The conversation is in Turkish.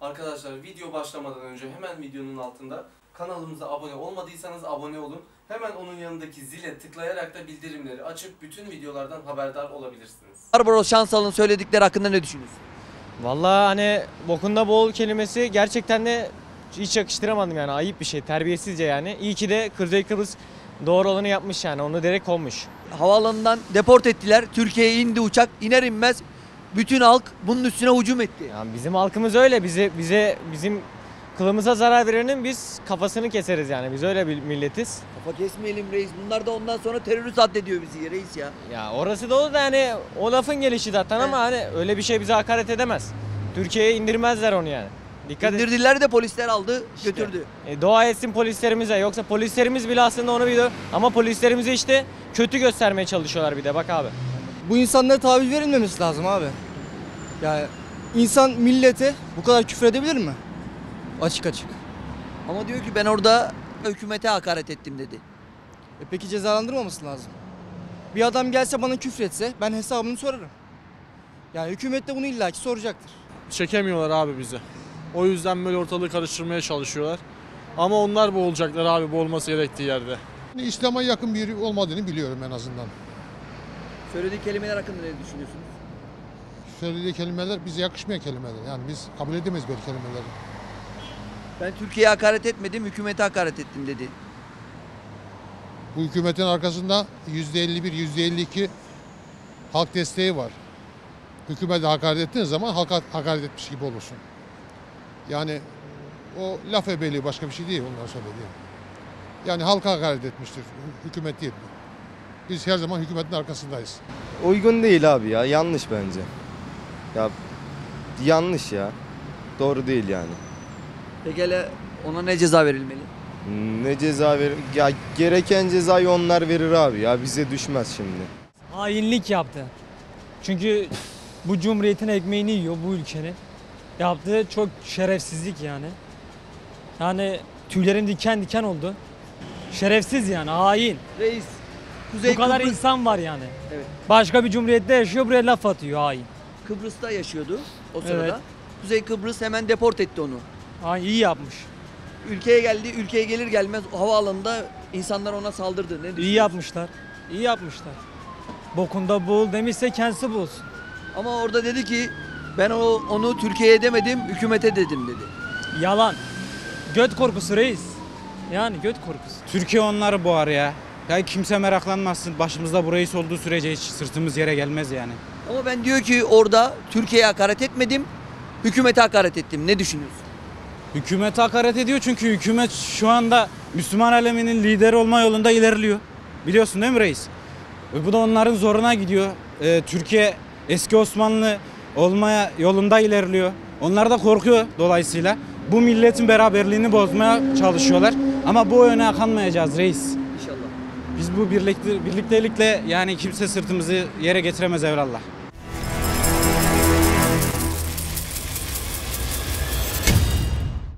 Arkadaşlar video başlamadan önce hemen videonun altında kanalımıza abone olmadıysanız abone olun. Hemen onun yanındaki zile tıklayarak da bildirimleri açıp bütün videolardan haberdar olabilirsiniz. Barbaros Şansal'ın söyledikleri hakkında ne düşünüyorsun? Vallahi hani bokunda bol kelimesi gerçekten de hiç yakıştıramadım yani ayıp bir şey terbiyesizce yani. İyi ki de Kuzey Kıbrıs doğru olanı yapmış yani onu direkt olmuş. Havaalanından deport ettiler. Türkiye'ye indi uçak. iner inmez bütün halk bunun üstüne hücum etti. Yani bizim halkımız öyle bize bize bizim kılımıza zarar verenin biz kafasını keseriz yani biz öyle bir milletiz. Kafa kesmeyelim reis. Bunlar da ondan sonra terörist addediyor bizi reis ya. Ya orası da o da yani o lafın gelişi zaten ama hani öyle bir şey bize hakaret edemez. Türkiye'ye indirmezler onu yani. Dikkat et. İndirdiler de polisler aldı götürdü. E, dua etsin polislerimize. Yoksa polislerimiz bile aslında onu biliyor. Ama polislerimizi işte kötü göstermeye çalışıyorlar bir de bak abi. Bu insanlara taviz verilmemesi lazım abi. Yani insan millete bu kadar küfür edebilir mi? Açık açık. Ama diyor ki ben orada hükümete hakaret ettim dedi. E peki cezalandırmaması lazım. Bir adam gelse bana küfür etse ben hesabını sorarım. Yani hükümet de bunu illaki soracaktır. çekemiyorlar abi bizi. O yüzden böyle ortalığı karıştırmaya çalışıyorlar. Ama onlar boğulacaklar abi boğulması gerektiği yerde. İslam'a yakın biri olmadığını biliyorum en azından. Söylediği kelimeler hakkında ne düşünüyorsunuz? Söylediği kelimeler bize yakışmayan kelimeler. Yani biz kabul edemeyiz böyle kelimeleri. Ben Türkiye'ye hakaret etmedim, hükümete hakaret ettim dedi. Bu hükümetin arkasında %51, %52 halk desteği var. Hükümete hakaret ettiğin zaman halka hakaret etmiş gibi olursun. Yani o laf ebeliği başka bir şey değil onlar söylediği. Yani halka hakaret etmiştir, hü- hükümet değil. Biz her zaman hükümetin arkasındayız. Uygun değil abi ya. Yanlış bence. Ya yanlış ya. Doğru değil yani. Peki hele ona ne ceza verilmeli? Ne ceza verir? Ya gereken cezayı onlar verir abi ya. Bize düşmez şimdi. hainlik yaptı. Çünkü bu cumhuriyetin ekmeğini yiyor bu ülkenin. Yaptığı çok şerefsizlik yani. Yani tüylerim diken diken oldu. Şerefsiz yani hain. Reis, Kuzey bu kadar Kıbrıs, insan var yani. Evet. Başka bir cumhuriyette yaşıyor buraya laf atıyor hain. Kıbrıs'ta yaşıyordu o sırada. Evet. Kuzey Kıbrıs hemen deport etti onu. Hain iyi yapmış. Ülkeye geldi, ülkeye gelir gelmez havaalanında insanlar ona saldırdı. Ne İyi yapmışlar. İyi yapmışlar. Bokunda boğul demişse kendisi bulsun. Ama orada dedi ki ben o onu Türkiye'ye demedim, hükümete dedim dedi. Yalan. Göt korkusu reis. Yani göt korkusu. Türkiye onları boğar ya. Ya kimse meraklanmasın. Başımızda bu reis olduğu sürece hiç sırtımız yere gelmez yani. Ama ben diyor ki orada Türkiye'ye hakaret etmedim, hükümete hakaret ettim. Ne düşünüyorsun? Hükümet hakaret ediyor çünkü hükümet şu anda Müslüman aleminin lideri olma yolunda ilerliyor. Biliyorsun değil mi reis? Ve bu da onların zoruna gidiyor. Ee, Türkiye eski Osmanlı olmaya yolunda ilerliyor. Onlar da korkuyor dolayısıyla. Bu milletin beraberliğini bozmaya çalışıyorlar. Ama bu yöne kanmayacağız reis. İnşallah. Biz bu birlikte, birliktelikle yani kimse sırtımızı yere getiremez evlallah.